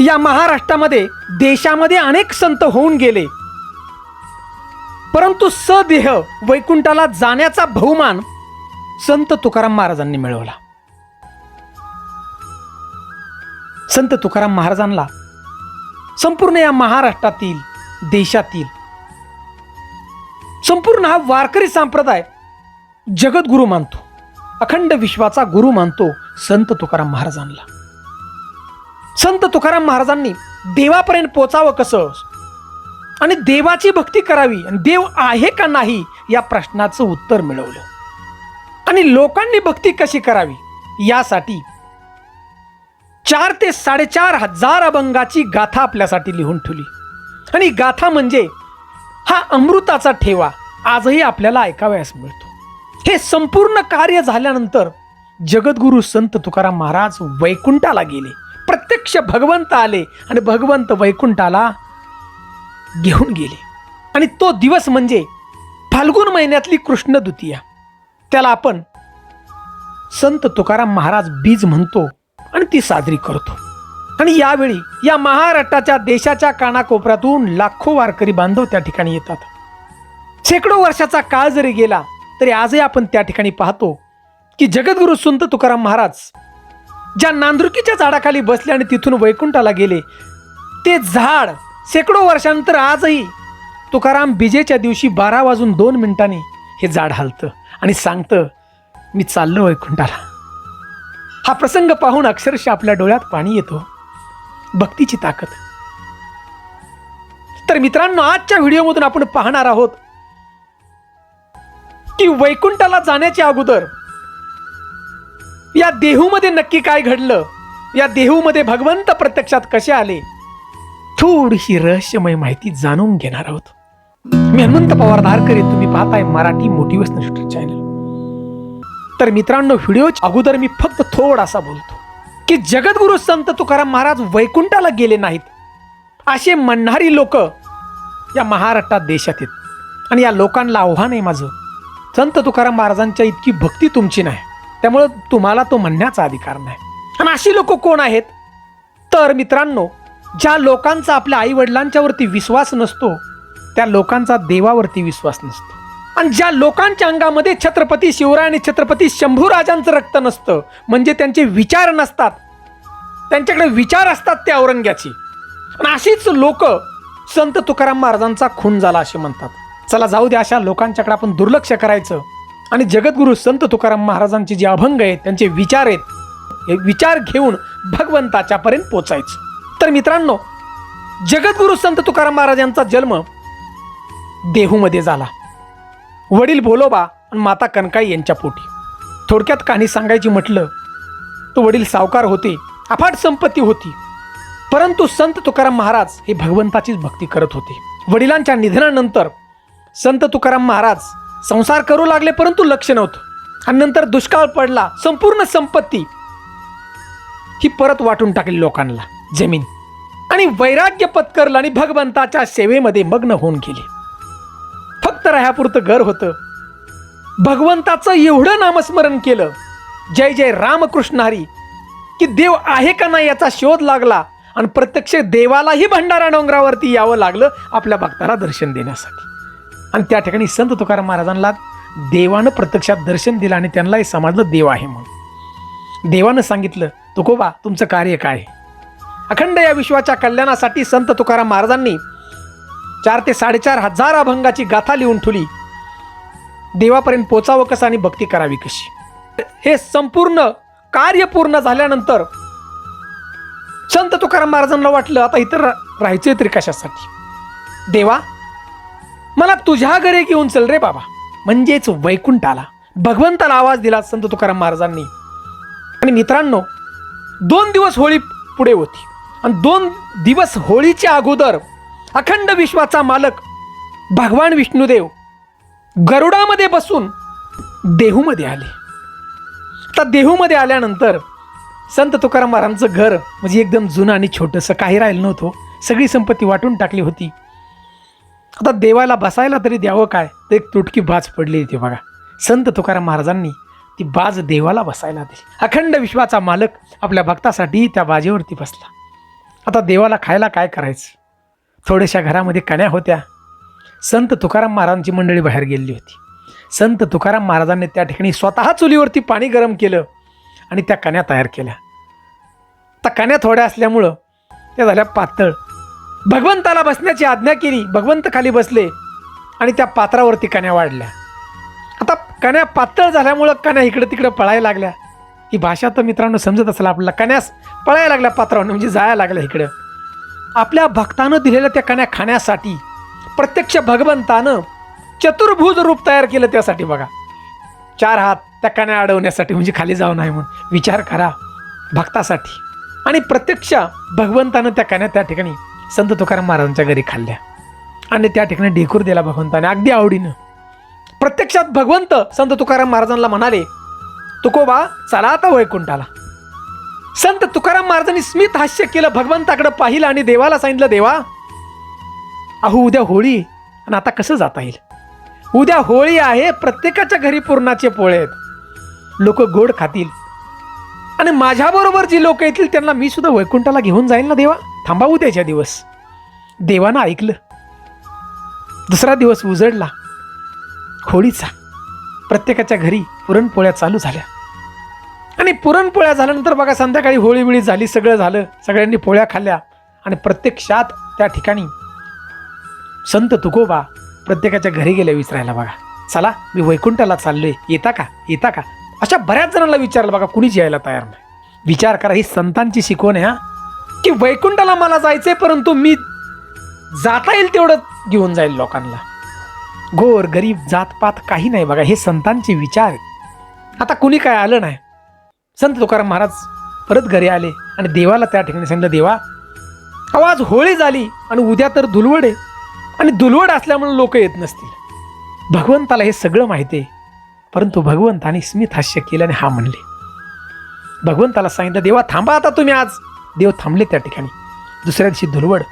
या महाराष्ट्रामध्ये देशामध्ये अनेक संत होऊन गेले. परंतु सदेह वैकुंठाला जाण्याचा बहुमान संत तुकाराम महाराजांनी मिळवला. संत तुकाराम महाराजांना संपूर्ण या महाराष्ट्रातील देशातील संपूर्ण हा वारकरी संप्रदाय जगद्गुरु मानतो. अखंड विश्वाचा गुरु मानतो संत तुकाराम महाराजांना. संत तुकाराम महाराजांनी देवापर्यंत पोचावं कसं? आणि देवाची भक्ती करावी आणि देव आहे का नाही या प्रश्नाचं उत्तर मिळवलं. आणि लोकांनी भक्ती कशी करावी? यासाठी चार ते साडेचार हजार अभंगाची गाथा आपल्यासाठी लिहून ठेवली. आणि गाथा म्हणजे हा अमृताचा ठेवा आजही आपल्याला ऐकावयास मिळतो. हे संपूर्ण कार्य झाल्यानंतर जगद्गुरु संत तुकाराम महाराज वैकुंठाला गेले. प्रत्यक्ष भगवंत आले आणि भगवंत वैकुंठाला घेऊन गेले. आणि तो दिवस म्हणजे फाल्गुन महिन्यातली कृष्ण द्वितीया. त्याला आपण संत तुकाराम महाराज बीज म्हणतो आणि ती साजरी करतो. आणि यावेळी या महाराष्ट्राच्या देशाच्या कानाकोपऱ्यातून लाखो वारकरी बांधव त्या ठिकाणी येतात. शेकडो वर्षाचा काळ जरी गेला तरी आजही आपण त्या ठिकाणी पाहतो की जगद्गुरु संत तुकाराम महाराज ज्या नांदुरकीच्या झाडाखाली बसले आणि तिथून वैकुंठाला गेले ते झाड शेकडो वर्षानंतर आजही तुकाराम बिजेच्या दिवशी बारा वाजून दोन मिनिटांनी हे झाड हालतं आणि सांगतं मी चाललो वैकुंठाला. हा प्रसंग पाहून अक्षरशः आपल्या डोळ्यात पाणी येतो भक्तीची ताकद. तर मित्रांनो आजच्या व्हिडिओमधून आपण पाहणार आहोत की वैकुंठाला जाण्याच्या अगोदर या देहूमध्ये नक्की काय घडलं? या देहूमध्ये भगवंत प्रत्यक्षात कसे आले? थोडीशी रहस्यमय माहिती जाणून घेणार आहोत. मी हनुमंत पवार धारकरी तुम्ही पाहताय मराठी मोटिवेशनल चॅनल तर मित्रांनो व्हिडिओच्या अगोदर मी फक्त थोडासा बोलतो की जगद्गुरु संत तुकाराम महाराज वैकुंठाला गेले नाहीत. असे म्हणणारी लोक या महाराष्ट्रात देशात आहेत. आणि या लोकांना आव्हान आहे माझं संत तुकाराम महाराजांच्या इतकी भक्ती तुमची नाही. त्यामुळं तुम्हाला तो म्हणण्याचा अधिकार नाही. आणि अशी लोक कोण आहेत? तर मित्रांनो ज्या लोकांचा आपल्या आई वडिलांच्यावरती विश्वास नसतो त्या लोकांचा देवावरती विश्वास नसतो. आणि ज्या लोकांच्या अंगामध्ये छत्रपती शिवराय आणि छत्रपती शंभूराजांचं रक्त नसतं म्हणजे त्यांचे विचार नसतात त्यांच्याकडे विचार असतात त्या औरंग्याची. आणि अशीच लोक संत तुकाराम महाराजांचा खून झाला असे म्हणतात. चला जाऊ द्या अशा लोकांच्याकडे आपण दुर्लक्ष करायचं. आणि जगद्गुरु संत तुकाराम महाराजांचे जे अभंग आहेत त्यांचे विचार आहेत हे विचार घेऊन भगवंताच्यापर्यंत पोचायचं तर मित्रांनो जगद्गुरु संत तुकाराम महाराज यांचा जन्म देहूमध्ये झाला. वडील बोलोबा आणि माता कनकाई यांच्या पोटी. थोडक्यात कहाणी सांगायची म्हटलं तो वडील सावकार होते अफाट संपत्ती होती. परंतु संत तुकाराम महाराज हे भगवंताचीच भक्ती करत होते. वडिलांच्या निधनानंतर संत तुकाराम महाराज संसार करू लागले परंतु लक्ष नव्हतं. आणि नंतर दुष्काळ पडला संपूर्ण संपत्ती ही परत वाटून टाकली लोकांना जमीन. आणि वैराग्य पत्करलं आणि भगवंताच्या सेवेमध्ये मग्न होऊन गेले. फक्त राह्यापुरतं घर होतं. भगवंताचं एवढं नामस्मरण केलं जय जय रामकृष्ण हरी की देव आहे का नाही याचा शोध लागला आणि प्रत्यक्ष देवालाही भंडारा डोंगरावरती यावं लागलं आपल्या भक्ताला दर्शन देण्यासाठी. आणि त्या ठिकाणी संत तुकाराम महाराजांना देवानं प्रत्यक्षात दर्शन दिलं आणि त्यांनाही समजलं देव आहे म्हणून. देवानं सांगितलं तुकोबा तुमचं कार्य काय आहे? अखंड या विश्वाच्या कल्याणासाठी संत तुकाराम महाराजांनी चार ते साडेचार हजार अभंगाची गाथा लिहून ठेवली. देवापर्यंत पोचावं कसं आणि भक्ती करावी कशी? हे संपूर्ण कार्य पूर्ण झाल्यानंतर संत तुकाराम महाराजांना वाटलं आता इतर राहायचं तरी कशासाठी? देवा मला तुझ्या घरी घेऊन चल रे बाबा. म्हणजेच वैकुंठाला. भगवंताला आवाज दिला संत तुकाराम महाराजांनी. आणि मित्रांनो दोन दिवस होळी पुढे होती. आणि दोन दिवस होळीच्या अगोदर अखंड विश्वाचा मालक भगवान विष्णुदेव गरुडामध्ये बसून देहूमध्ये आले. आता देहूमध्ये आल्यानंतर संत तुकाराम महाराजांचं घर म्हणजे एकदम जुनं आणि छोटंसं काही राहिलं नव्हतं. सगळी संपत्ती वाटून टाकली होती. आता देवाला बसायला तरी द्यावं काय? तर एक तुटकी बाज पडली होती बघा. संत तुकाराम महाराजांनी ती बाज देवाला बसायला दिली. अखंड विश्वाचा मालक आपल्या भक्तासाठी त्या बाजेवरती बसला. आता देवाला खायला काय करायचं? थोड्याशा घरामध्ये कण्या होत्या. संत तुकाराम महाराजांची मंडळी बाहेर गेलेली होती. संत तुकाराम महाराजांनी त्या ठिकाणी स्वतः चुलीवरती पाणी गरम केलं आणि त्या कण्या तयार केल्या. त्या कण्या थोड्या असल्यामुळं त्या झाल्या पातळ. भगवंताला बसण्याची आज्ञा केली भगवंत खाली बसले आणि त्या पात्रावरती कण्या वाढल्या. आता कण्या पातळ झाल्यामुळं कण्या इकडं तिकडं पळायला लागल्या. ही भाषा तर मित्रांनो समजत असेल आपल्याला कण्यास पळायला लागल्या पात्रावर म्हणजे जायला लागल्या इकडं. आपल्या भक्तानं दिलेल्या त्या कण्या खाण्यासाठी प्रत्यक्ष भगवंतानं चतुर्भुज रूप तयार केलं त्यासाठी बघा. चार हात त्या कण्या अडवण्यासाठी म्हणजे खाली जाऊ नये म्हणून. विचार करा भक्तासाठी. आणि प्रत्यक्ष भगवंतानं त्या कण्या त्या ठिकाणी संत तुकाराम महाराजांच्या घरी खाल्ल्या. आणि त्या ठिकाणी ढेकूर दिला भगवंताने अगदी आवडीनं. प्रत्यक्षात भगवंत संत तुकाराम महाराजांना म्हणाले तुकोबा चला आता वैकुंठाला. संत तुकाराम महाराजांनी स्मित हास्य केलं भगवंताकडे पाहिलं आणि देवाला सांगितलं देवा अहो उद्या होळी आणि आता कसं जाता येईल? उद्या होळी आहे प्रत्येकाच्या घरी पूर्णाचे पोळे आहेत. लोक गोड खातील. आणि माझ्याबरोबर जी लोक येतील त्यांना मी सुद्धा वैकुंठाला घेऊन जाईल ना देवा? थांबा उद्याच्या दिवस. देवानं ऐकलं. दुसरा दिवस उजडला. होळीचा. प्रत्येकाच्या घरी पुरणपोळ्या चालू झाल्या. आणि पुरणपोळ्या झाल्यानंतर बघा संध्याकाळी होळी बिळी झाली सगळं झालं. सगळ्यांनी पोळ्या खाल्ल्या. आणि प्रत्यक्षात त्या ठिकाणी संत तुकोबा प्रत्येकाच्या घरी गेल्या विचारायला बघा. चला मी वैकुंठाला चाललोय. येता का? येता का? अशा बऱ्याच जणांना विचारलं बघा कुणीच यायला तयार नाही. विचार करा ही संतांची शिकवण आहे हा. की वैकुंठाला मला जायचंय परंतु मी जाता येईल तेवढं घेऊन जाईल लोकांना. गोर गरीब जातपात काही नाही बघा हे संतांचे विचार आता कुणी काय आलं नाही? संत तुकाराम महाराज परत घरी आले आणि देवाला त्या ठिकाणी सांगितलं देवा आवाज होळी झाली आणि उद्या तर धुलवड आहे. आणि धुलवड असल्यामुळे लोक येत नसतील. भगवंताला हे सगळं माहिती आहे परंतु भगवंताने स्मित हास्य केलं आणि हा म्हणले. भगवंताला सांगितलं देवा थांबा आता तुम्ही आज. देव थांबले त्या ठिकाणी. दुसऱ्या दिवशी धुलवड.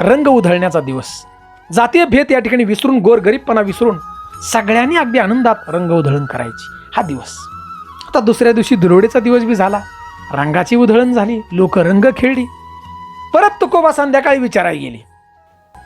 रंग उधळण्याचा दिवस. जातीय भेद या ठिकाणी विसरून गोरगरीबपणा विसरून सगळ्यांनी अगदी आनंदात रंग उधळण करायची. हा दिवस. आता दुसऱ्या दिवशी धुलवडीचा दिवस बी झाला. रंगाची उधळण झाली. लोक रंग खेळली. परत तुकोबा संध्याकाळी विचारायला गेली.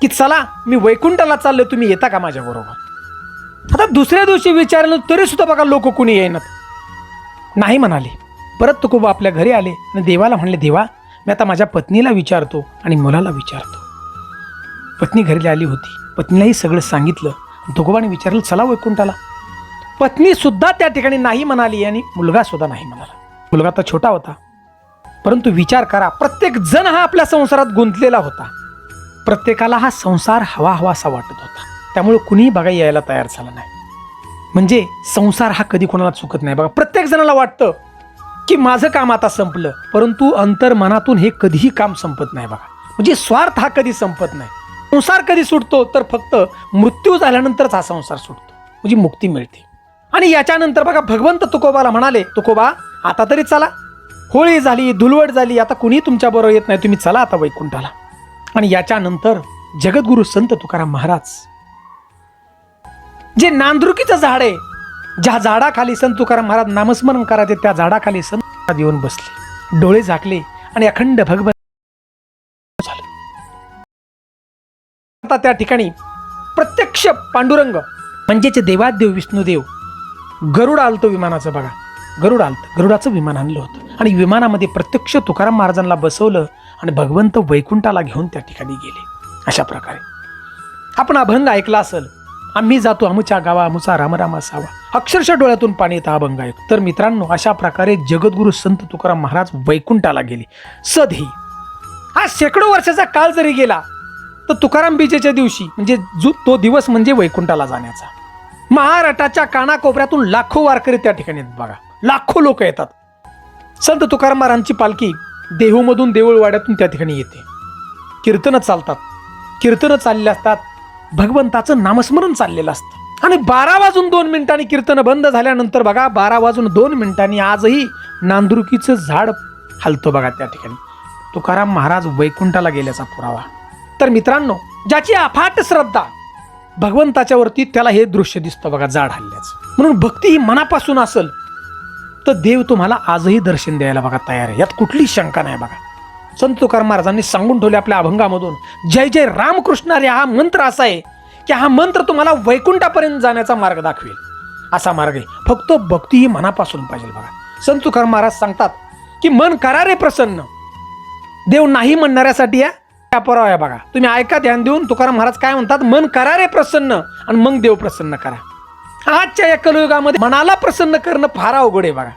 की चला मी वैकुंठाला चाललो तुम्ही येता का माझ्याबरोबर आता दुसऱ्या दिवशी विचारलं तरी सुद्धा बघा लोक कुणी येणार नाही म्हणाले. परत तुकोबा आपल्या घरी आले आणि देवाला म्हणले देवा मी आता माझ्या पत्नीला विचारतो आणि मुलाला विचारतो. पत्नी घरी आली होती. पत्नीलाही सगळं सांगितलं. तुकोबाने विचारलं चला हो वैकुंठाला. पत्नी सुद्धा त्या ठिकाणी नाही म्हणाली आणि मुलगा सुद्धा नाही म्हणाला. मुलगा तर छोटा होता. परंतु विचार करा प्रत्येक जण हा आपल्या संसारात गुंतलेला होता. प्रत्येकाला हा संसार हवा हवासा वाटत होता. त्यामुळे कुणीही बघा यायला तयार झाला नाही. म्हणजे संसार हा कधी कोणाला चुकत नाही. बघा प्रत्येक जणाला वाटतं की माझं काम आता संपलं परंतु अंतर्मनातून हे कधीही काम संपत नाही बघा. म्हणजे स्वार्थ हा कधी संपत नाही. संसार कधी सुटतो तर फक्त मृत्यू झाल्यानंतरच हा संसार सुटतो. म्हणजे मुक्ती मिळते. आणि याच्यानंतर बघा भगवंत तुकोबाला म्हणाले तुकोबा आता तरी चला. होळी झाली धुलवट झाली आता कुणी तुमच्याबरोबर येत नाही. तुम्ही चला आता वैकुंठाला. आणि याच्यानंतर जगद्गुरु संत तुकाराम महाराज जे नांदरुकीचं झाड आहे ज्या झाडाखाली संत तुकाराम महाराज नामस्मरण करायचे त्या झाडाखाली संत येऊन बसले. डोळे झाकले आणि अखंड भगवत आता त्या ठिकाणी प्रत्यक्ष पांडुरंग म्हणजेच देवादेव विष्णुदेव गरुड आलतो विमानाचं बघा. गरुड आलतं. गरुडाचं विमान आणलं होतं. आणि विमानामध्ये प्रत्यक्ष तुकाराम महाराजांना बसवलं आणि भगवंत वैकुंठाला घेऊन त्या ठिकाणी गेले. अशा प्रकारे. आपण अभंग ऐकला असेल आम्ही जातो अमुच्या गावा अमुचा रामराम असावा अक्षरशः डोळ्यातून पाणी येतं अभंग आहे तर मित्रांनो अशा प्रकारे जगद्गुरु संत तुकाराम महाराज वैकुंठाला गेले. सधी हा शेकडो वर्षाचा काळ जरी गेला तर तुकाराम बीजेच्या दिवशी म्हणजे जो तो दिवस म्हणजे वैकुंठाला जाण्याचा. महाराष्ट्राच्या कानाकोपऱ्यातून लाखो वारकरी त्या ठिकाणी आहेत बघा. लाखो लोक येतात. संत तुकाराम महाराजांची पालखी देहूमधून देऊळवाड्यातून त्या ठिकाणी येते. कीर्तनं चालतात. कीर्तनं चालली असतात. भगवंताचं नामस्मरण चाललेलं असतं. आणि बारा वाजून दोन मिनिटांनी कीर्तन बंद झाल्यानंतर बघा बारा वाजून दोन मिनिटांनी आजही नांदुरुकीचं झाड हलतो बघा त्या ठिकाणी. तुकाराम महाराज वैकुंठाला गेल्याचा पुरावा. तर मित्रांनो ज्याची अफाट श्रद्धा भगवंताच्या वरती त्याला हे दृश्य दिसतं बघा झाड हल्ल्याचं. म्हणून भक्ती ही मनापासून असेल तर देव तुम्हाला आजही दर्शन द्यायला बघा तयार आहे. यात कुठलीच शंका नाही बघा. संत तुकाराम महाराजांनी सांगून ठेवले आपल्या अभंगामधून जय जय रामकृष्ण हरी हा मंत्र असा आहे की हा मंत्र तुम्हाला वैकुंठापर्यंत जाण्याचा मार्ग दाखवेल. असा मार्ग आहे. फक्त भक्ती ही मनापासून पाहिजे बघा. संत तुकाराम महाराज सांगतात की मन करा रे प्रसन्न. देव नाही म्हणणाऱ्यासाठी या त्या पराव आहे बघा. तुम्ही ऐका ध्यान देऊन तुकाराम महाराज काय म्हणतात? मन करा रे प्रसन्न आणि मग देव प्रसन्न करा. आजच्या या कलयुगामध्ये मनाला प्रसन्न करणं फार अवघड आहे बघा.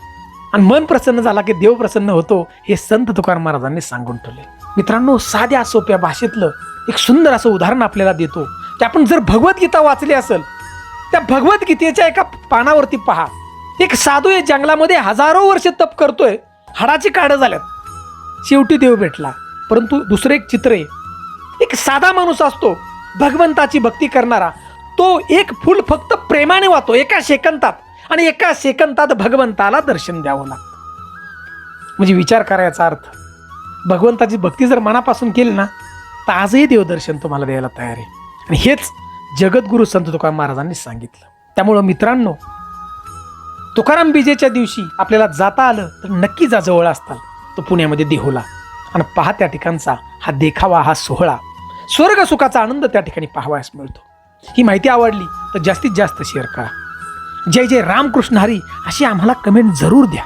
आणि मन प्रसन्न झाला की देव प्रसन्न होतो हे संत तुकाराम महाराजांनी सांगून ठेवले. मित्रांनो साध्या सोप्या भाषेतलं एक सुंदर असं उदाहरण आपल्याला देतो की आपण जर भगवद्गीता वाचली असेल त्या भगवद्गीतेच्या एका पानावरती पहा. एक साधू या जंगलामध्ये हजारो वर्ष तप करतोय हाडाची काढं झाल्यात. शेवटी देव भेटला परंतु दुसरं एक चित्र आहे. एक साधा माणूस असतो भगवंताची भक्ती करणारा तो एक फुल फक्त प्रेमाने वाहतो एका सेकंदात आणि एका सेकंदात भगवंताला दर्शन द्यावं लागतं. म्हणजे विचार करायचा अर्थ भगवंताची भक्ती जर मनापासून केली ना तर आजही देवदर्शन तुम्हाला द्यायला तयार आहे. आणि हेच जगद्गुरु संत तुकाराम महाराजांनी सांगितलं. त्यामुळं मित्रांनो तुकाराम बीजेच्या दिवशी आपल्याला जाता आलं तर नक्की जा जवळ असताल तो पुण्यामध्ये देहूला. आणि पहा त्या ठिकाणचा हा देखावा हा सोहळा. स्वर्ग सुखाचा आनंद त्या ठिकाणी पाहावयास मिळतो. ही माहिती आवडली तर जास्तीत जास्त शेअर करा. जय जय रामकृष्ण हरी अशी आम्हाला कमेंट जरूर द्या.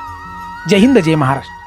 जय हिंद जय महाराष्ट्र.